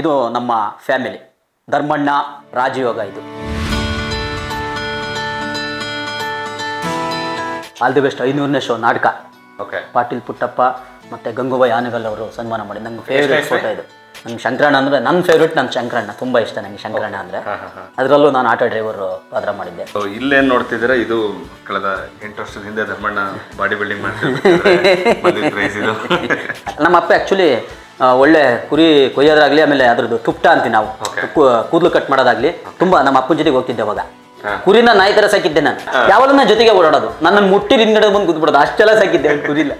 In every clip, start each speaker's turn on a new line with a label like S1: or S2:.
S1: ಇದು ನಮ್ಮ ಫ್ಯಾಮಿಲಿ. ಧರ್ಮಣ್ಣ ರಾಜಯೋಗ ಇದು. All the best. ಐನೂರನೇ ಶೋ ನಾಟಕ.
S2: ಓಕೆ
S1: ಪಾಟೀಲ್ ಪುಟ್ಟಪ್ಪ ಮತ್ತು ಗಂಗೂಬಾಯಿ ಆನೆಗಲ್ ಅವರು ಸನ್ಮಾನ ಮಾಡಿ. ನಂಗೆ ಫೇವ್ರೇಟ್ ಫೋಟೋ ಇದು. ನಂಗೆ ಶಂಕರಣ್ಣ ಅಂದರೆ ನನ್ನ ಫೇವ್ರೇಟ್ ನನ್ನ ಶಂಕರಣ್ಣ. ತುಂಬ ಇಷ್ಟ ನನಗೆ ಶಂಕರಣ್ಣ ಅಂದರೆ. ಅದರಲ್ಲೂ ನಾನು ಆಟೋ ಡ್ರೈವರ್ ಪಾತ್ರ ಮಾಡಿದ್ದೆ.
S2: ಇಲ್ಲೇನು ನೋಡ್ತಿದ್ದೀರಾ? ಇದು ಕಳೆದ ಎಂಟು ವರ್ಷದ ಹಿಂದೆ ಧರ್ಮಣ್ಣ ಬಾಡಿ ಬಿಲ್ಡಿಂಗ್ ಮಾಡ್ತಾರೆ
S1: ನಮ್ಮ ಅಪ್ಪ ಆ್ಯಕ್ಚುಲಿ ಒಳ್ಳೆ ಕುರಿ ಕೊಯ್ಯೋದಾಗಲಿ ಆಮೇಲೆ ಅದ್ರದ್ದು ತುಪ್ಟ ಅಂತೀವಿ ನಾವು. ಕು- ಕೂದಲು ಕಟ್ ಮಾಡೋದಾಗ್ಲಿ ತುಂಬ ನಮ್ಮ ಅಪ್ಪನ ಜೊತೆಗೆ ಹೋಗ್ತಿದ್ದೆ ಅವಾಗ. ಕುರಿನ ನಾಯಿ ತರ ಸಾಕಿದ್ದೆ ನಾನು. ಯಾವಾಗಲೂ ನಾನು ಜೊತೆಗೆ ಓಡಾಡೋದು. ನನ್ನ ಮುಟ್ಟಿ ಹಿಂದಡೆ ಬಂದು ಕೂತ್ಬಿಡೋದು. ಅಷ್ಟೆಲ್ಲ ಸಾಕಿದ್ದೆ ಕುರಿಲ್ಲ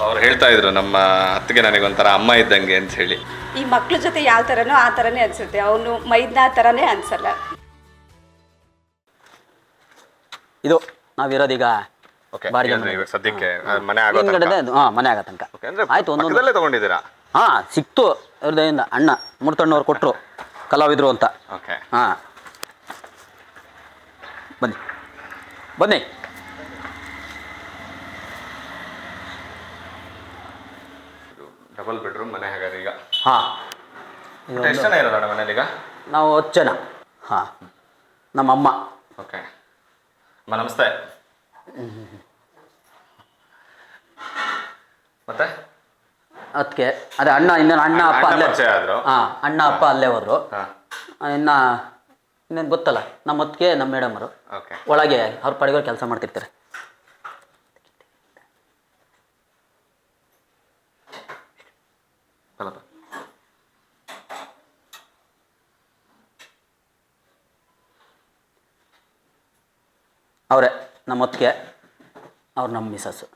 S2: ಅವ್ರು ಹೇಳ್ತಾ ಇದ್ರು ನಮ್ಮ ಅತ್ತಿಗೆ ನನಗೊಂಥರ ಅಮ್ಮ ಇದ್ದಂಗೆ ಅಂತ ಹೇಳಿ.
S3: ಈ ಮಕ್ಳ ಜೊತೆ ಯಾವ ಥರನೋ ಆ ಥರನೇ ಅನ್ಸುತ್ತೆ. ಅವನು ಮೈದ್ನ ಥರನೇ ಅನ್ಸಲ್ಲ.
S1: ಇದು ನಾವಿರೋದೀಗ
S2: ಓಕೆ
S1: ಬಾಡಿಗೆ
S2: ಇವಾಗ ಸದ್ಯಕ್ಕೆ ಮನೆ ಆಗೋ ತನಕ.
S1: ಹಿಂದ್ಗಡೆ ಮನೆ ಆಗೋ ತನಕ. ಆಯ್ತು ಒಂದೊಂದು.
S2: ಪಕ್ಕದಲ್ಲೇ ತಗೊಂಡಿದ್ದೀರಾ?
S1: ಹಾಂ ಸಿಕ್ತು ಅವ್ರದಿಂದ ಅಣ್ಣ ಮುರ್ತಣ್ಣವ್ರು ಕೊಟ್ಟರು ಕಲಾವಿದ್ರು ಅಂತ.
S2: ಓಕೆ.
S1: ಹಾಂ. ಬನ್ನಿ. ಬನ್ನಿ.
S2: ಡಬಲ್ ಬೆಡ್ರೂಮ್ ಮನೆ ಹಾಗಾದ್ರೆ ಈಗ.
S1: ಹಾಂ.
S2: ಎಷ್ಟು ಜನ ಇರೋದಣ್ಣ ಮನೇಲಿ ಈಗ?
S1: ನಾವು ಹತ್ತು ಜನ. ನಮ್ಮ ಅಮ್ಮ
S2: ಓಕೆ. ಅಮ್ಮ ನಮಸ್ತೆ ಮತ್ತೆ
S1: ಅದಕ್ಕೆ ಅದೇ ಅಣ್ಣ ಇನ್ನೇನು ಅಣ್ಣ ಅಪ್ಪ ಅಲ್ಲೇ
S2: ಪರಿಚಯ ಆದ್ರು.
S1: ಹಾಂ ಅಣ್ಣ ಅಪ್ಪ ಅಲ್ಲೇ ಹೋದ್ರು.
S2: ಇನ್ನ
S1: ಇನ್ನು ಇನ್ನೇನು ಗೊತ್ತಲ್ಲ ನಮ್ಮ ಅತ್ತಿಗೆ ನಮ್ಮ ಮೇಡಮರು
S2: ಓಕೆ.
S1: ಒಳಗೆ ಅವ್ರ ಪಡೆಗಳು ಕೆಲಸ ಮಾಡ್ತಿರ್ತಾರೆ. ಅವರೇ ನಮ್ಮ ಅತ್ತಿಗೆ ಅವ್ರು ನಮ್ಮ ಮಿಸಸ್ಸು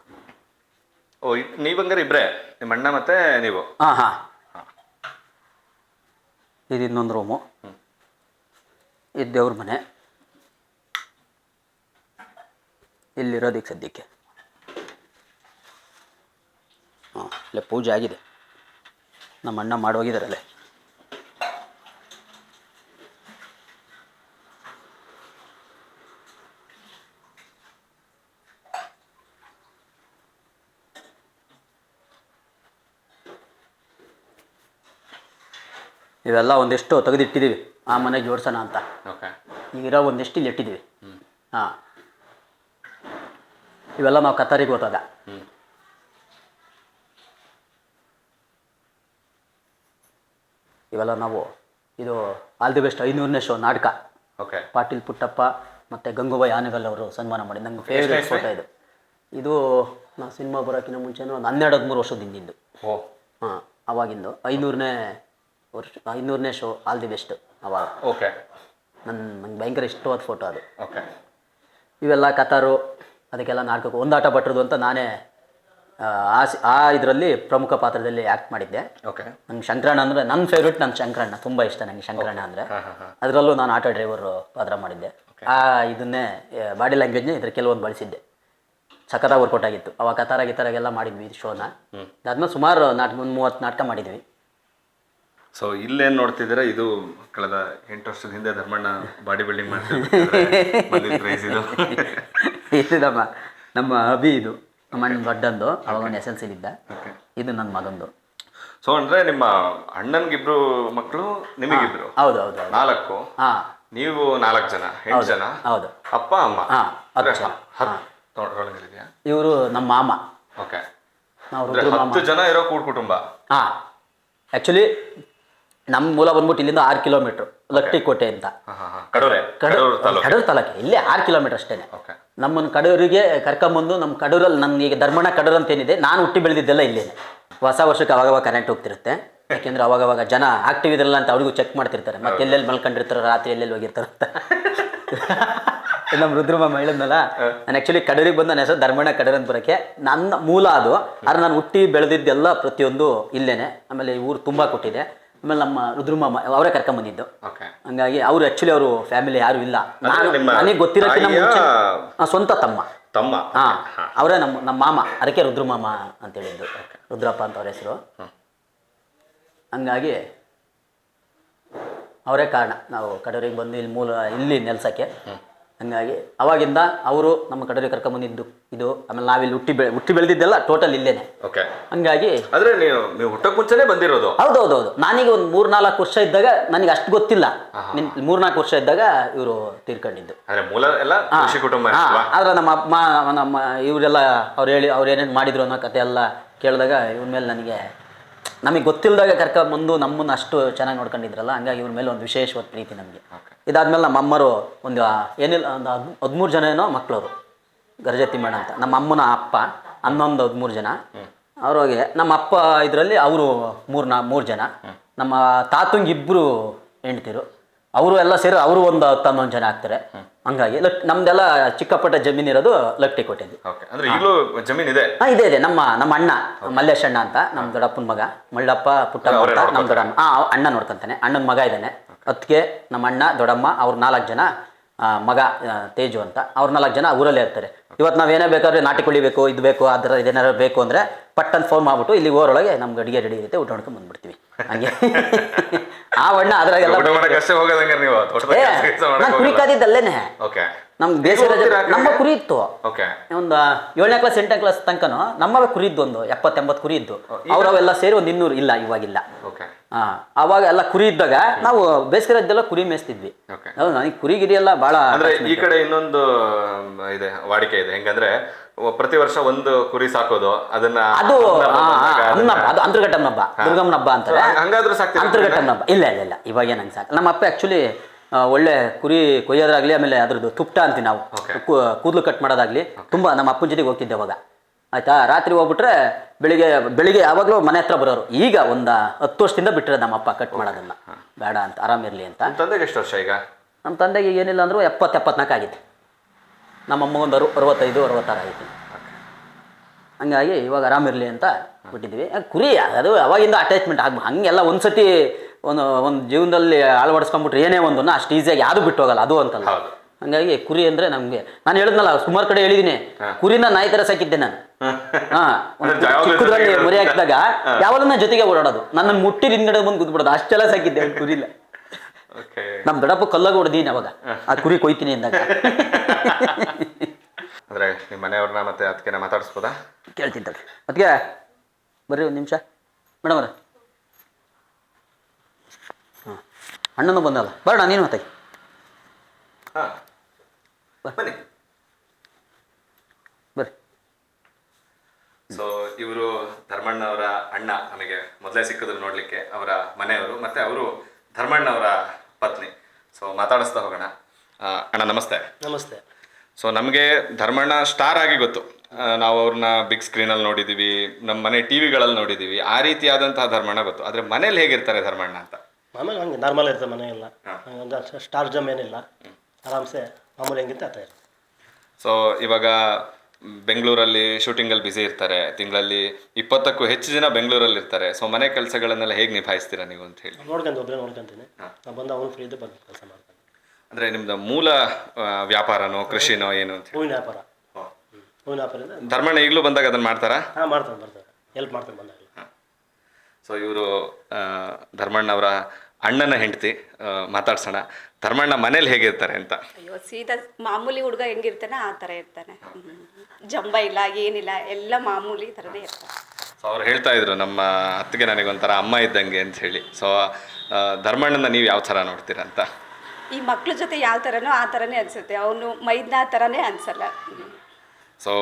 S2: ಓ ನೀವ್ ಹಂಗಾರೆ ಇಬ್ರೇ? ನಿಮ್ಮ ಅಣ್ಣ ಮತ್ತೆ ನೀವು?
S1: ಹಾಂ ಹಾಂ. ಇದು ಇನ್ನೊಂದು ರೂಮು ಇದು ದೇವ್ರ ಮನೆ. ಇಲ್ಲಿರೋದಕ್ಕೆ ಸದ್ಯಕ್ಕೆ. ಹಾಂ ಇಲ್ಲೇ ಪೂಜೆ ಆಗಿದೆ. ನಮ್ಮ ಅಣ್ಣ ಮಾಡೋಗಿದ್ದಾರಲ್ಲೇ ಇವೆಲ್ಲ ಒಂದಿಷ್ಟು ತೆಗೆದಿಟ್ಟಿದ್ದೀವಿ. ಆ ಮನೆ ಜೋಡ್ಸೋಣ ಅಂತ.
S2: ಓಕೆ.
S1: ಈಗಿರೋ ಒಂದಿಷ್ಟು ಇಲ್ಲಿ ಇಟ್ಟಿದ್ದೀವಿ. ಹಾಂ. ಇವೆಲ್ಲ ನಾವು ಕತ್ತರಿಗೆ ಹೋದಾಗ.
S2: ಹ್ಮ್.
S1: ಇವೆಲ್ಲ ನಾವು ಇದು ಆಲ್ ದಿ ಬೆಸ್ಟ್ ಐನೂರನೇ ಶೋ ನಾಟಕ.
S2: ಓಕೆ.
S1: ಪಾಟೀಲ್ ಪುಟ್ಟಪ್ಪ ಮತ್ತು ಗಂಗೂಬಾಯಿ ಆನೆಗಲ್ ಅವರು ಸನ್ಮಾನ ಮಾಡಿ. ನಂಗೆ ಫೇವ್ರೇಟ್ ಫೋಟೋ ಇದು. ಇದು ನಾ ಸಿನಿಮಾ ಬರೋಕ್ಕಿಂತ ಮುಂಚೆನೂ ಒಂದು ಹನ್ನೆರಡು ಹದಿಮೂರು ವರ್ಷದ ಹಿಂದಿಂದು.
S2: ಓ.
S1: ಹಾಂ ಅವಾಗಿಂದು. ಐನೂರನೇ ವರ್ಷ ಐನೂರನೇ ಶೋ ಆಲ್ ದಿ ಬೆಸ್ಟ್ ಅವಾಗ.
S2: ಓಕೆ
S1: ನನ್ನ ನಂಗೆ ಭಯಂಕರ ಇಷ್ಟವಾದ ಫೋಟೋ ಅದು.
S2: ಓಕೆ
S1: ಇವೆಲ್ಲ ಕತಾರು ಅದಕ್ಕೆಲ್ಲ ನಾಟಕಕ್ಕೆ ಒಂದಾಟ ಭಟ್ರದು ಅಂತ ನಾನೇ ಆ, ಆ ಸಿ- ಆ ಇದರಲ್ಲಿ ಪ್ರಮುಖ ಪಾತ್ರದಲ್ಲಿ ಆ್ಯಕ್ಟ್ ಮಾಡಿದ್ದೆ.
S2: ಓಕೆ
S1: ನಂಗೆ ಶಂಕರಣ್ಣ ಅಂದರೆ ನನ್ನ ಫೇವ್ರೇಟ್ ನನ್ನ ಶಂಕರಣ್ಣ ತುಂಬ ಇಷ್ಟ ನನಗೆ ಶಂಕರಣ್ಣ ಅಂದರೆ. ಅದರಲ್ಲೂ ನಾನು ಆಟೋ ಡ್ರೈವರ್ ಪಾತ್ರ ಮಾಡಿದ್ದೆ. ಆ ಇದನ್ನೇ ಬಾಡಿ ಲ್ಯಾಂಗ್ವೇಜ್ನೇ ಇದ್ರ ಕೆಲವೊಂದು ಬಳಸಿದ್ದೆ. ಸಖತ್ತಾಗಿ ವರ್ಕೌಟ್ ಆಗಿತ್ತು. ಅವಾಗ ಕತಾರ ಗಿತಾರಾಗೆಲ್ಲ ಮಾಡಿದ್ವಿ ಶೋನ. ಅದಾದ್ಮೇಲೆ ಸುಮಾರು ನಾಟಕ ಒಂದು ಮೂವತ್ತು ನಾಟಕ ಮಾಡಿದ್ವಿ.
S2: ಸೊ ಇಲ್ಲೇನು ನೋಡ್ತಿದ್ದೀರಾ? ಇದು ಕಳೆದ ಎಂಟು ವರ್ಷದ ಹಿಂದೆ ಧರ್ಮಣ್ಣ ಬಾಡಿ ಬಿಲ್ಡಿಂಗ್
S1: ಮಾಡ್ತಿದ್ದಮ್ಮ ನಮ್ಮ ನಮ್ಮ ಅಭಿ ಇದು. ನಮ್ಮ ಅಣ್ಣ ದೊಡ್ಡಂದು. ಅವಾಗ ಒಂದು ಎಸ್ ಎಲ್ ಸಿಲಿದ್ದ ಇದು ನನ್ನ ಮಗಂದು.
S2: ಸೊ ಅಂದ್ರೆ ನಿಮ್ಮ ಅಣ್ಣನ್ಗಿಬ್ರು ಮಕ್ಕಳು ನಿಮಗಿಬ್ರು?
S1: ಹೌದು ಹೌದು
S2: ನಾಲ್ಕು.
S1: ಹಾ.
S2: ನೀವು ನಾಲ್ಕು ಜನ ಎಂಟು ಜನ?
S1: ಹೌದು.
S2: ಅಪ್ಪ ಅಮ್ಮ?
S1: ಹಾಂ ಹತ್ತು ಇವರು ನಮ್ಮ ಮಾಮ.
S2: ಓಕೆ
S1: ನಾವು
S2: ಹತ್ತು ಜನ ಇರೋ ಕೂಡ್ ಕುಟುಂಬ?
S1: ಹಾ. ಆ್ಯಕ್ಚುಲಿ ನಮ್ಮ ಮೂಲ ಬಂದ್ಬಿಟ್ಟು ಇಲ್ಲಿಂದ ಆರು ಕಿಲೋಮೀಟರ್ ಲಟ್ಟಿಕೋಟೆ ಅಂತ.
S2: ಕಡೂರೆ
S1: ಕಡೂರು
S2: ಕಡೂರು ತಾಲೂಕು.
S1: ಇಲ್ಲೇ ಆರು ಕಿಲೋಮೀಟರ್
S2: ಅಷ್ಟೇನೆ.
S1: ನಮ್ಮನ್ನು ಕಡೂರಿಗೆ ಕರ್ಕೊಂಬಂದು ನಮ್ಮ ಕಡೂರಲ್ಲಿ ನನಗೆ ಈಗ ಧರ್ಮಣ ಕಡೂರು ಅಂತ ಏನಿದೆ ನಾನು ಹುಟ್ಟಿ ಬೆಳೆದಿದ್ದೆಲ್ಲ ಇಲ್ಲೇನೆ ಹೊಸ ವರ್ಷಕ್ಕೆ ಅವಾಗವಾಗ ಕರೆಂಟ್ ಹೋಗ್ತಿರುತ್ತೆ. ಯಾಕೆಂದ್ರೆ ಅವಾಗವಾಗ ಜನ ಆಕ್ಟಿವ್ ಇದ್ರಲ್ಲ ಅಂತ ಅವ್ರಿಗೂ ಚೆಕ್ ಮಾಡ್ತಿರ್ತಾರೆ. ಮತ್ತೆ ಎಲ್ಲೆಲ್ಲಿ ಮಲ್ಕೊಂಡಿರ್ತಾರೆ ರಾತ್ರಿ ಎಲ್ಲೆಲ್ಲಿ ಹೋಗಿರ್ತಾರೆ ಅಂತ. ನಮ್ಮ ರುದ್ರಮ್ಮ ಹೇಳಿದ್ನಲ್ಲ ನಾನು ಆ್ಯಕ್ಚುಲಿ ಕಡೂರಿಗೆ ಬಂದ ನನ್ನ ಹೆಸರು ಧರ್ಮಣ್ಣ ಕಡೂರು ಅಂತ ಬರೋಕ್ಕೆ ನನ್ನ ಮೂಲ ಅದು. ಆದ್ರೆ ನಾನು ಹುಟ್ಟಿ ಬೆಳೆದಿದ್ದೆಲ್ಲ ಪ್ರತಿಯೊಂದು ಇಲ್ಲೇನೆ. ಆಮೇಲೆ ಈ ಊರು ತುಂಬ ಕೊಟ್ಟಿದೆ. ಆಮೇಲೆ ನಮ್ಮ ರುದ್ರಮಾಮ ಅವರೇ ಕರ್ಕೊಂಡ್
S2: ಬಂದಿದ್ದು.
S1: ಹಂಗಾಗಿ ಅವ್ರು ಆಕ್ಚುಲಿ ಅವರು ಫ್ಯಾಮಿಲಿ ಯಾರು ಇಲ್ಲ. ನಾನು
S2: ನಿಮ್ಮ
S1: ನನಗೆ ಗೊತ್ತಿರೋಕ್ಕಿಂತ
S2: ತಾಯಿಯ
S1: ಮುಂಚೆ ಆ, ಸ್ವಂತ ತಮ್ಮ.
S2: ತಮ್ಮ.
S1: ಹಾ ಅವರೇ ನಮ್ಮ ನಮ್ಮ ಮಾಮ ಅದಕ್ಕೆ ರುದ್ರಮಾಮ ಅಂತ ಹೇಳಿದ್ದು. ರುದ್ರಪ್ಪ ಅಂತ ಅವ್ರ ಹೆಸರು. ಹಂಗಾಗಿ ಅವರೇ ಕಾರಣ. ನಾವು ಕಡೂರಿಗೆ ಬಂದು ಇಲ್ಲಿ ಮೂಲ ಇಲ್ಲಿ ನೆಲೆಸೋಕ್ಕೆ. ಹಂಗಾಗಿ ಅವಾಗಿಂದ ಅವರು ನಮ್ಮ ಕಡೆ ಕರ್ಕೊಂಬಂದಿದ್ದು ಇದು ಆಮೇಲೆ ನಾವಿಲ್ಲಿ ಹುಟ್ಟಿ ಬೆಳೆ ಹುಟ್ಟಿ ಬೆಳೆದಿದ್ದೆಲ್ಲ ಟೋಟಲ್ ಇಲ್ಲೇನೆ.
S2: ಓಕೆ
S1: ಹಂಗಾಗಿ
S2: ಅಂದ್ರೆ ನೀವು ನೀವು ಹುಟ್ಟಕ್ ಮುಂಚೆನೆ ಬಂದಿರೋದು.
S1: ಹೌದೌದೌದು. ನಾನೀಗ ಒಂದು ಮೂರ್ನಾಲ್ಕು ವರ್ಷ ಇದ್ದಾಗ ನನಗೆ ಅಷ್ಟು ಗೊತ್ತಿಲ್ಲ. ನಿನ್ ಮೂರ್ನಾಲ್ಕು ವರ್ಷ ಇದ್ದಾಗ ಇವರು ತೀರ್ಕೊಂಡಿದ್ದು.
S2: ಅಂದ್ರೆ ಮೂಲ ಎಲ್ಲ ಕೃಷಿ ಕುಟುಂಬ ಅಲ್ವಾ
S1: ಆದ್ರೆ ನಮ್ಮ ಅಮ್ಮ ನಮ್ಮ ಇವರೆಲ್ಲ ಅವ್ರು ಹೇಳಿ ಅವ್ರು ಏನೇನು ಮಾಡಿದ್ರು ಅನ್ನೋ ಕಥೆ ಎಲ್ಲ ಕೇಳಿದಾಗ ಇವ್ರ ಮೇಲೆ ನನಗೆ ನಮಗೆ ಗೊತ್ತಿಲ್ಲದಾಗ ಕರ್ಕೊಂಬಂದು ನಮ್ಮನ್ನು ಅಷ್ಟು ಚೆನ್ನಾಗಿ ನೋಡ್ಕೊಂಡಿದ್ರಲ್ಲ ಹಂಗಾಗಿ ಇವ್ರ ಮೇಲೆ ಒಂದು ವಿಶೇಷವಾದ ಪ್ರೀತಿ ನಮಗೆ. ಇದಾದ್ಮೇಲೆ ನಮ್ಮ ಅಮ್ಮರು ಒಂದು ಏನಿಲ್ಲ ಒಂದು ಹದ್ ಹದಿಮೂರು ಜನ ಏನೋ ಮಕ್ಕಳವರು ಗರ್ಜತಿ ಮೇಡ ಅಂತ. ನಮ್ಮ ಅಮ್ಮನ ಅಪ್ಪ ಹನ್ನೊಂದು ಹದಿಮೂರು ಜನ. ಅವ್ರಿಗೆ ನಮ್ಮ ಅಪ್ಪ ಇದರಲ್ಲಿ ಅವರು ಮೂರು ನಾ ಮೂರು ಜನ. ನಮ್ಮ ತಾತಂಗೆ ಇಬ್ಬರು ಹೆಂಡ್ತಿರು. ಅವರು ಎಲ್ಲ ಸೇರಿ ಅವರು ಒಂದು ಹನ್ನೊಂದು ಜನ ಆಗ್ತಾರೆ. ಹಂಗಾಗಿ ಲಕ್ ನಮ್ದೆಲ್ಲ ಚಿಕ್ಕಪಟ್ಟ ಜಮೀನು ಇರೋದು ಲಟ್ಟಿ
S2: ಕೊಟ್ಟಿದ್ವಿ ಅಂದ್ರೆ ಈಗಲೂ ಜಮೀನ್ ಇದೆ?
S1: ಹಾ ಇದೆ ಇದೆ. ನಮ್ಮ ನಮ್ಮ ಅಣ್ಣ ಮಲ್ಲೇಶ್ ಅಣ್ಣ ಅಂತ ನಮ್ಮ ದೊಡ್ಡಪ್ಪನ ಮಗ. ಮಳ್ಳಪ್ಪ ಅಂತ ನಮ್ಮ ದೊಡ್ಡಮ್ಮ ಹಾ ಅಣ್ಣ ನೋಡ್ಕೊಂತಾನೆ. ಅಣ್ಣನ ಮಗ ಇದ್ದಾನೆ. ಅದಕ್ಕೆ ನಮ್ಮ ಅಣ್ಣ ದೊಡ್ಡಮ್ಮ ಅವ್ರ ನಾಲ್ಕು ಜನ ಮಗ ತೇಜು ಅಂತ. ಅವ್ರ ನಾಲ್ಕು ಜನ ಊರಲ್ಲೇ ಇರ್ತಾರೆ. ಇವತ್ತು ನಾವು ಏನೇ ಬೇಕಾದ್ರೆ ನಾಟಿ ಕೊಳಿಬೇಕು ಇದು ಬೇಕು ಆ ಥರ ಇದೇನಾದ್ರು ಬೇಕು ಅಂದರೆ ಪಟ್ಟಂತ ಫೋನ್ ಮಾಡ್ಬಿಟ್ಟು ಇಲ್ಲಿ ಊರೊಳಗೆ ನಮ್ಗೆ ಅಡುಗೆ ರೆಡಿ ಇರುತ್ತೆ ಊಟ ಮಾಡ್ಕೊಂಡು ಬಂದ್ಬಿಡ್ತೀವಿ. ಹಂಗೆ. ಆ ವಣ್ಣ ಅದ್ರಾಗೆಲ್ಲ
S2: ಊಟ ಮಾಡಕ್ ಅಷ್ಟೇ ಹೋಗೋದಂಗ ನೀವು ತೋಟದ
S1: ಏ
S2: ಕೆಲಸ
S1: ನಾನು
S2: ಮಾಡಕ್
S1: ಕುರಿ
S2: ಹೋಗಲ್ಲ.
S1: ಕಾದಿದ್ದಲ್ಲೇನೆ.
S2: ಓಕೆ.
S1: ನಮ್ಗೆ ಬೇಸಿಗೆ ರಜೆ
S2: ಹೋಗ್ತೀರಾ ಆ ಕಡೆಗೆ?
S1: ನಮ್ಮ ಕುರಿ ಇತ್ತು.
S2: ಓಕೆ.
S1: ಒಂದು ಏಳನೇ ಕ್ಲಾಸ್ ಎಂಟನೇ ಕ್ಲಾಸ್ ತನಕನೂ ನಮ್ಮ ಕುರಿ ಇದ್ದು ಒಂದು ಎಪ್ಪತ್ತೆಂಬತ್ತು ಕುರಿ ಇದ್ದು. ಅವ್ರವೆಲ್ಲ ಸೇರಿ ಒಂದು ಇನ್ನೂರು ಇಲ್ಲ ಇವಾಗಿಲ್ಲ.
S2: ಓಕೆ.
S1: ಹಾ ಅವಾಗ ಎಲ್ಲ ಕುರಿ ಇದ್ದಾಗ ನಾವು ಬೇಸಿಗೆ ರಜೆಲ್ಲ ಕುರಿ ಮೇಯಿಸ್ತಿದ್ವಿ.
S2: ಓಕೆ.
S1: ಹೌದು ನನಗೆ ಕುರಿ ಗಿರಿ ಎಲ್ಲ ಭಾಳ
S2: ಅಂದ್ರೆ ಈ ಕಡೆ ಇನ್ನೊಂದು ಮ್, ಇದೆ ವಾಡಿಕೆ ಇದೆ. ಹೆಂಗಂದ್ರೆ ಪ್ರತಿ ವರ್ಷ ಒಂದು ಕುರಿ ಸಾಕೋದು ಅದನ್ನ
S1: ಅದು ಅದು ಅಂತರ್ಘಟ್ಟನ ಹಬ್ಬ ದುರ್ಗಮ್ಮನ ಹಬ್ಬ ಅಂತ
S2: ಹಂಗ- ಹಂಗಾದ್ರೂ ಸಾಕ್ತೀರಾ
S1: ಹಬ್ಬ. ಇಲ್ಲ ಇಲ್ಲ ಇಲ್ಲ ಇವಾಗ ಏನ್ ಸಾಕು ನಮ್ಮ ಅಪ್ಪ ಆ್ಯಕ್ಚುಲಿ ಒಳ್ಳೆ ಕುರಿ ಕೊಯ್ಯೋದಾಗ್ಲಿ ಆಮೇಲೆ ಅದ್ರದ್ದು ತುಪ್ಟ ಅಂತೀವಿ ನಾವು. ಕೂದಲು ಕಟ್ ಮಾಡೋದಾಗ್ಲಿ ತುಂಬಾ ನಮ್ಮ ಅಪ್ಪನ ಜೊತೆಗೆ ಹೋಗ್ತಿದ್ದೆ ಅವಾಗ. ಆಯ್ತಾ? ರಾತ್ರಿ ಹೋಗ್ಬಿಟ್ರೆ ಬೆಳಿಗ್ಗೆ ಬೆಳಿಗ್ಗೆ ಯಾವಾಗಲೂ ಮನೆ ಹತ್ರ ಬರೋರು. ಈಗ ಒಂದು ಹತ್ತು ವರ್ಷದಿಂದ ಬಿಟ್ಟರೆ ನಮ್ಮ ಅಪ್ಪ ಕಟ್ ಮಾಡೋದನ್ನ. ಬೇಡ ಅಂತ ಆರಾಮಿರಲಿ ಅಂತ.
S2: ತಂದೆಗೆ ಎಷ್ಟು ವರ್ಷ ಈಗ?
S1: ನಮ್ಮ ತಂದೆಗೆ ಏನಿಲ್ಲ ಅಂದರೂ ಎಪ್ಪತ್ತು ಎಪ್ಪತ್ನಾಲ್ಕು ಆಗಿತ್ತು. ನಮ್ಮ ಅಮ್ಮಗೊಂದು ಅರು ಅರವತ್ತೈದು ಅರವತ್ತಾರು ಆಯಿತು. ಹಂಗಾಗಿ ಇವಾಗ ಆರಾಮಿರಲಿ ಅಂತ ಬಿಟ್ಟಿದ್ವಿ ಕುರಿ ಅದು ಅವಾಗಿಂದ ಅಟ್ಯಾಚ್ಮೆಂಟ್ ಆಗ ಹಂಗೆಲ್ಲ ಒಂದ್ಸತಿ ಒಂದು ಒಂದು ಜೀವನದಲ್ಲಿ ಅಳವಡಿಸ್ಕೊಂಬಿಟ್ರೆ ಏನೇ ಒಂದನ್ನ ಅಷ್ಟು ಈಸಿಯಾಗಿ ಯಾವುದು ಬಿಟ್ಟು ಹೋಗಲ್ಲ ಅದು ಅಂತಲ್ಲ. ಹಂಗಾಗಿ ಕುರಿ ಅಂದರೆ ನಮಗೆ ನಾನು ಹೇಳಿದ್ನಲ್ಲ ಸುಮಾರು ಕಡೆ ಹೇಳಿದ್ದೀನಿ ಕುರಿನ ನಾಯಿ ಥರ ಸಾಕಿದ್ದೆ ನಾನು. ಒಂದು ಚಿಕ್ಕದ್ರಲ್ಲಿ ಮರಿ ಹಾಕಿದಾಗ ಯಾವಾಗಲೂ ಜೊತೆಗೆ ಓಡಾಡೋದು. ನನ್ನನ್ನು ಮುಟ್ಟಿ ಹಿಂದ್ಗಡೆ ಬಂದು ಕೂತ್ಬಿಡೋದು ಅಷ್ಟೆಲ್ಲ ಸಾಕಿದ್ದೆ ಒಂದು ಕುರಿಲ್ಲ ನಮ್ಮ ದೊಡ್ಡಪ್ಪ ಕಲ್ಲಾಗ ಹೊಡೆದೀನಿ ಅವಾಗ. ಆ ಕುರಿ ಕೊಯ್ತೀನಿ ಅಂದಾಗ.
S2: ಅಂದ್ರೆ ನಿಮ್ಮ ಮನೆಯವ್ರನ್ನ ಮತ್ತೆ ಅದಕ್ಕೆ ಮಾತಾಡಿಸ್ಬೋದಾ?
S1: ಕೇಳ್ತಿದ್ದಲ್ಲಿ ಅದಕ್ಕೆ ಬರ್ರಿ ಒಂದು ನಿಮಿಷ. ಮೇಡಮ್ ಅವ್ರೆ. ಹಾಂ. ಅಣ್ಣನೂ ಬಂದಲ್ಲ. ಬರೋಣ ನೀನು ಮತ್ತೆ.
S2: ಹಾ. ಬನ್ನಿ.
S1: ಬರ್ರಿ.
S2: ಸೊ ಇವರು ಧರ್ಮಣ್ಣ ಅವರ ಅಣ್ಣ ನಮಗೆ ಮೊದಲೇ ಸಿಕ್ಕಿದ್ರು ನೋಡ್ಲಿಕ್ಕೆ ಅವರ ಮನೆಯವರು ಮತ್ತೆ ಅವರು ಧರ್ಮಣ್ಣ ಅವರ ಪತ್ನಿ. ಸೊ ಮಾತಾಡಿಸ್ತಾ ಹೋಗೋಣ. ಅಣ್ಣ ನಮಸ್ತೆ.
S4: ನಮಸ್ತೆ.
S2: ಸೊ ನಮಗೆ ಧರ್ಮಣ್ಣ ಸ್ಟಾರ್ ಆಗಿ ಗೊತ್ತು. ನಾವು ಅವ್ರನ್ನ ಬಿಗ್ ಸ್ಕ್ರೀನಲ್ಲಿ ನೋಡಿದ್ದೀವಿ ನಮ್ಮ ಮನೆ ಟಿ ವಿಗಳಲ್ಲಿ ನೋಡಿದ್ದೀವಿ ಆ ರೀತಿಯಾದಂತಹ ಧರ್ಮಣ್ಣ ಗೊತ್ತು. ಆದರೆ ಮನೇಲಿ ಹೇಗಿರ್ತಾರೆ ಧರ್ಮಣ್ಣ ಅಂತ?
S4: ಆಮೇಲೆ ಹಂಗೆ ನಾರ್ಮಲ್ ಇರ್ತದೆ ಮನೆ ಎಲ್ಲ
S2: ಹಾ.
S4: ಒಂದು ಅಷ್ಟು ಸ್ಟಾರ್ ಜಮ್ ಏನಿಲ್ಲ. ಆರಾಮ್ಸೆ ಮಾಮೂಲಿ ಹೆಂಗಿತ್ತು ಆತ
S2: ಸೊ ಇವಾಗ ಬೆಂಗಳೂರಲ್ಲಿ ಶೂಟಿಂಗಲ್ಲಿ ಬ್ಯುಸಿ ಇರ್ತಾರೆ. ತಿಂಗಳಲ್ಲಿ ಇಪ್ಪತ್ತಕ್ಕೂ ಹೆಚ್ಚು ಜನ ಬೆಂಗಳೂರಲ್ಲಿ ಇರ್ತಾರೆ. ಸೊ ಮನೆ ಕೆಲಸಗಳನ್ನೆಲ್ಲ ಹೇಗೆ ನಿಭಾಯಿಸ್ತೀರಾ ನೀವು ಅಂತ ಹೇಳಿ.
S4: ನೋಡ್ಕೊಂಡು ಒಬ್ಬರೇ ನೋಡ್ಕೊಂತೀನಿ. ಬಂದು ಅವನು ಫ್ರೀ ಇದ್ದು ಬಂದು ಕೆಲಸ ಮಾಡ್ತಾನೆ.
S2: ಅಂದರೆ ನಿಮ್ದು ಮೂಲ ವ್ಯಾಪಾರನೋ ಕೃಷಿನೋ ಏನು ಅಂತ
S4: ಹೂವಿನ ವ್ಯಾಪಾರ. ಹೂವಿನ ವ್ಯಾಪಾರದಿಂದ
S2: ಧರ್ಮಣ್ಣ ಈಗಲೂ ಬಂದಾಗ ಅದನ್ನು ಮಾಡ್ತಾರಾ?
S4: ಹಾಂ ಮಾಡ್ತಾನೆ ಬರ್ತಾರೆ ಹೆಲ್ಪ್ ಮಾಡ್ತಾನೆ ಬಂದಾಗ
S2: ಸೊ ಇವರು ಧರ್ಮಣ್ಣ ಅವರ ಅಣ್ಣನ ಹೆಂಡತಿ ಮಾತಾಡ್ಸೋಣ. ಧರ್ಮಣ್ಣ ಮನೇಲಿ ಹೇಗಿರ್ತಾರೆ ಅಂತ?
S3: ಅಯ್ಯೋ ಸೀದಾ ಮಾಮೂಲಿ ಹುಡುಗ ಹೆಂಗಿರ್ತಾನೆ ಆ ಥರ ಇರ್ತಾನೆ. ಜಂಬ ಇಲ್ಲ ಏನಿಲ್ಲ ಎಲ್ಲ ಮಾಮೂಲಿ ಥರದೇ ಇರ್ತದೆ
S2: ಸೊ ಅವ್ರು ಹೇಳ್ತಾ ಇದ್ರು ನಮ್ಮ ಅತ್ತಿಗೆ ನನಗೊಂಥರ ಅಮ್ಮ ಇದ್ದಂಗೆ ಅಂತ ಹೇಳಿ. ಸೊ ಧರ್ಮಣ್ಣನ ನೀವು ಯಾವ ಥರ ನೋಡ್ತೀರಂತ ಅಂತ?
S3: ಈ ಮಕ್ಳ ಜೊತೆ ಯಾವ ಥರನೋ ಆ ಥರನೇ ಅನಿಸುತ್ತೆ. ಅವನು ಮೈದ್ನ ಥರನೇ ಅನಿಸಲ್ಲ.
S2: ಸೊ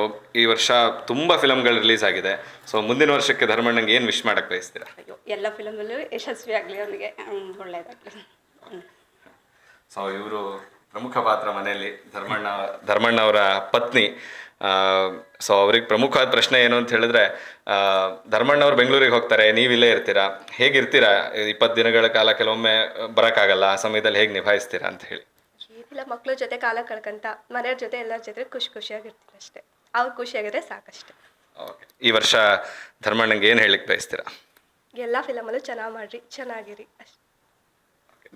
S2: ಈ ವರ್ಷ ತುಂಬ ಫಿಲಮ್ಗಳು ರಿಲೀಸ್ ಆಗಿದೆ. ಸೊ ಮುಂದಿನ ವರ್ಷಕ್ಕೆ ಧರ್ಮಣ್ಣಂಗೆ ಏನು ವಿಶ್ ಮಾಡಕ್ಕೆ ಬಯಸ್ತೀರಾ?
S3: ಅಯ್ಯೋ ಎಲ್ಲ ಫಿಲಮಲ್ಲೂ ಯಶಸ್ವಿ ಆಗಲಿ ಅವನಿಗೆ. ಒಳ್ಳೆಯದಾಗಲಿ.
S2: ಸೊ ಇವರು ಪ್ರಮುಖ ಪಾತ್ರ ಮನೆಯಲ್ಲಿ ಧರ್ಮಣ್ಣ ಧರ್ಮಣ್ಣವರ ಪತ್ನಿ. ಸೊ ಅವ್ರಿಗೆ ಪ್ರಮುಖವಾದ ಪ್ರಶ್ನೆ ಏನು ಅಂತ ಹೇಳಿದ್ರೆ ಧರ್ಮಣ್ಣವ್ರು ಧರ್ಮಣ್ಣ ಅವ್ರು ಬೆಂಗಳೂರಿಗೆ ಹೋಗ್ತಾರೆ ನೀವು ಇಲ್ಲೇ ಇರ್ತೀರಾ? ಹೇಗಿರ್ತೀರಾ? ಇಪ್ಪತ್ತು ದಿನಗಳ ಕಾಲ ಕೆಲವೊಮ್ಮೆ ಬರೋಕ್ಕಾಗಲ್ಲ ಆ ಸಮಯದಲ್ಲಿ ಹೇಗೆ ನಿಭಾಯಿಸ್ತೀರಾ ಅಂತ ಹೇಳಿ.
S5: ಏನಿಲ್ಲ ಮಕ್ಕಳ ಜೊತೆ ಕಾಲ ಕಳ್ಕಂತ ಮನೆಯವ್ರ ಜೊತೆ ಎಲ್ಲರ ಜೊತೆ ಖುಷಿ ಖುಷಿಯಾಗಿರ್ತೀನಿ ಅಷ್ಟೇ. ಅವ್ರು ಖುಷಿಯಾಗಿದ್ರೆ ಸಾಕಷ್ಟೆ.
S2: ಓಕೆ ಈ ವರ್ಷ ಧರ್ಮಣ್ಣಂಗೆ ಏನು ಹೇಳಕ್ಕೆ ಬಯಸ್ತೀರಾ?
S5: ಎಲ್ಲ ಫಿಲಮಲ್ಲೂ ಚೆನ್ನಾಗಿ ಮಾಡ್ರಿ ಚೆನ್ನಾಗಿರಿ ಅಷ್ಟೇ.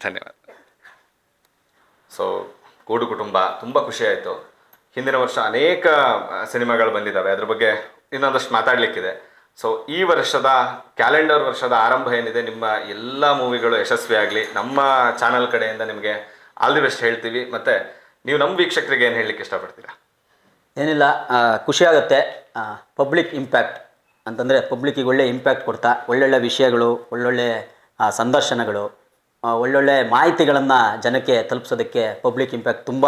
S2: ಧನ್ಯವಾದ. ಸೊ ಕೂಡು ಕುಟುಂಬ ತುಂಬ ಖುಷಿ ಆಯಿತು. ಹಿಂದಿನ ವರ್ಷ ಅನೇಕ ಸಿನಿಮಾಗಳು ಬಂದಿದ್ದಾವೆ. ಅದ್ರ ಬಗ್ಗೆ ಇನ್ನೊಂದಷ್ಟು ಮಾತಾಡಲಿಕ್ಕಿದೆ. ಸೊ ಈ ವರ್ಷದ, ಕ್ಯಾಲೆಂಡರ್ ವರ್ಷದ ಆರಂಭ ಏನಿದೆ, ನಿಮ್ಮ ಎಲ್ಲ ಮೂವಿಗಳು ಯಶಸ್ವಿ ಆಗಲಿ. ನಮ್ಮ ಚಾನಲ್ ಕಡೆಯಿಂದ ನಿಮಗೆ ಆಲ್ ದಿ ಬೆಸ್ಟ್ ಹೇಳ್ತೀವಿ. ಮತ್ತು, ನೀವು ನಮ್ಮ ವೀಕ್ಷಕರಿಗೆ ಏನು ಹೇಳಲಿಕ್ಕೆ ಇಷ್ಟಪಡ್ತೀರಾ?
S1: ಏನಿಲ್ಲ ಖುಷಿಯಾಗುತ್ತೆ ಪಬ್ಲಿಕ್ ಇಂಪ್ಯಾಕ್ಟ್ ಅಂತಂದರೆ ಪಬ್ಲಿಕ್ಕಿಗೆ ಒಳ್ಳೆ ಇಂಪ್ಯಾಕ್ಟ್ ಕೊಡ್ತಾ, ಒಳ್ಳೊಳ್ಳೆ ವಿಷಯಗಳು, ಒಳ್ಳೊಳ್ಳೆ ಸಂದರ್ಶನಗಳು ಒಳ್ಳೊಳ್ಳೆ ಮಾಹಿತಿಗಳನ್ನು ಜನಕ್ಕೆ ತಲುಪಿಸೋದಕ್ಕೆ ಪಬ್ಲಿಕ್ ಇಂಪ್ಯಾಕ್ಟ್ ತುಂಬ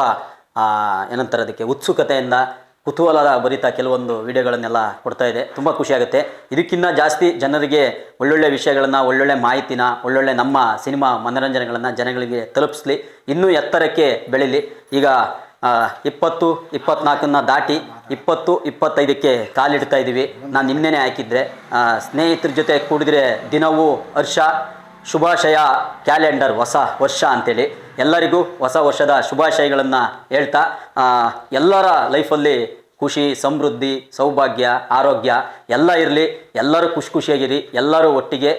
S1: ಏನಂತಾರೆ ಅದಕ್ಕೆ ಉತ್ಸುಕತೆಯಿಂದ ಕುತೂಹಲದ ಭರಿತ ಕೆಲವೊಂದು ವಿಡಿಯೋಗಳನ್ನೆಲ್ಲ ಕೊಡ್ತಾ ಇದೆ. ತುಂಬ ಖುಷಿಯಾಗುತ್ತೆ ಇದಕ್ಕಿಂತ ಜಾಸ್ತಿ ಜನರಿಗೆ ಒಳ್ಳೊಳ್ಳೆ ವಿಷಯಗಳನ್ನು, ಒಳ್ಳೊಳ್ಳೆ ಮಾಹಿತಿನ, ಒಳ್ಳೊಳ್ಳೆ ನಮ್ಮ ಸಿನಿಮಾ ಮನೋರಂಜನೆಗಳನ್ನು ಜನಗಳಿಗೆ ತಲುಪಿಸ್ಲಿ. ಇನ್ನೂ ಎತ್ತರಕ್ಕೆ ಬೆಳೀಲಿ. ಈಗ ಇಪ್ಪತ್ತು, ಇಪ್ಪತ್ನಾಲ್ಕನ್ನು ದಾಟಿ ಇಪ್ಪತ್ತು, ಇಪ್ಪತ್ತೈದಕ್ಕೆ ಕಾಲಿಡ್ತಾ ಇದ್ದೀವಿ ನಾನು ನಿನ್ನೆನೇ ಹಾಕಿದ್ದೆ ಸ್ನೇಹಿತರ ಜೊತೆ ಕೂಡಿದ್ರೆ ದಿನವೂ ಹರ್ಷ ಶುಭಾಶಯ ಕ್ಯಾಲೆಂಡರ್, ಹೊಸ ವರ್ಷ ಅಂತೇಳಿ ಎಲ್ಲರಿಗೂ ಹೊಸ ವರ್ಷದ ಶುಭಾಶಯಗಳನ್ನು ಹೇಳ್ತಾ ಎಲ್ಲರ ಲೈಫಲ್ಲಿ ಖುಷಿ, ಸಮೃದ್ಧಿ, ಸೌಭಾಗ್ಯ, ಆರೋಗ್ಯ ಎಲ್ಲ ಇರಲಿ, ಎಲ್ಲರೂ ಖುಷಿ ಖುಷಿಯಾಗಿರಿ, ಎಲ್ಲರೂ ಒಟ್ಟಿಗೆ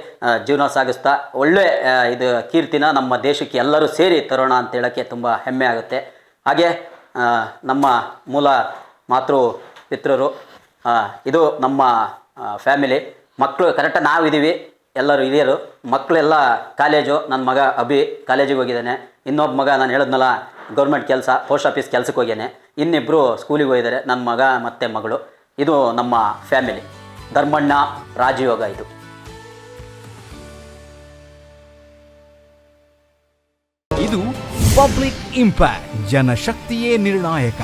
S1: ಜೀವನ ಸಾಗಿಸ್ತಾ, ಒಳ್ಳೆ ಇದು ಕೀರ್ತಿನ ನಮ್ಮ ದೇಶಕ್ಕೆ ಎಲ್ಲರೂ ಸೇರಿ ತರೋಣ ಅಂತ ಹೇಳೋಕ್ಕೆ ತುಂಬ ಹೆಮ್ಮೆ ಆಗುತ್ತೆ. ಹಾಗೆ ನಮ್ಮ ಮೂಲ ಮಾತೃ ಪಿತೃರು ಇದು ನಮ್ಮ ಫ್ಯಾಮಿಲಿ ಮಕ್ಕಳು ಕರೆಕ್ಟಾಗಿ ನಾವಿದ್ದೀವಿ. ಎಲ್ಲರೂ ಹಿರಿಯರು, ಮಕ್ಕಳೆಲ್ಲ ಕಾಲೇಜು ನನ್ನ ಮಗ ಅಭಿ ಕಾಲೇಜಿಗೆ ಹೋಗಿದ್ದಾನೆ. ಇನ್ನೊಬ್ಬ ಮಗ ನಾನು ಹೇಳಿದ್ನಲ್ಲ, ಗೌರ್ಮೆಂಟ್ ಕೆಲಸ, ಪೋಸ್ಟ್ ಆಫೀಸ್ ಕೆಲಸಕ್ಕೆ ಹೋಗ್ಯಾನೆ. ಇನ್ನಿಬ್ಬರು ಸ್ಕೂಲಿಗೆ ಹೋಗಿದ್ದಾರೆ ನನ್ನ ಮಗ ಮತ್ತು ಮಗಳು. ಇದು ನಮ್ಮ ಫ್ಯಾಮಿಲಿ. ಧರ್ಮಣ್ಣ, ರಾಜಯೋಗ ಇದು.
S6: ಇದು ಪಬ್ಲಿಕ್ ಇಂಪ್ಯಾಕ್ಟ್, ಜನಶಕ್ತಿಯೇ ನಿರ್ಣಾಯಕ.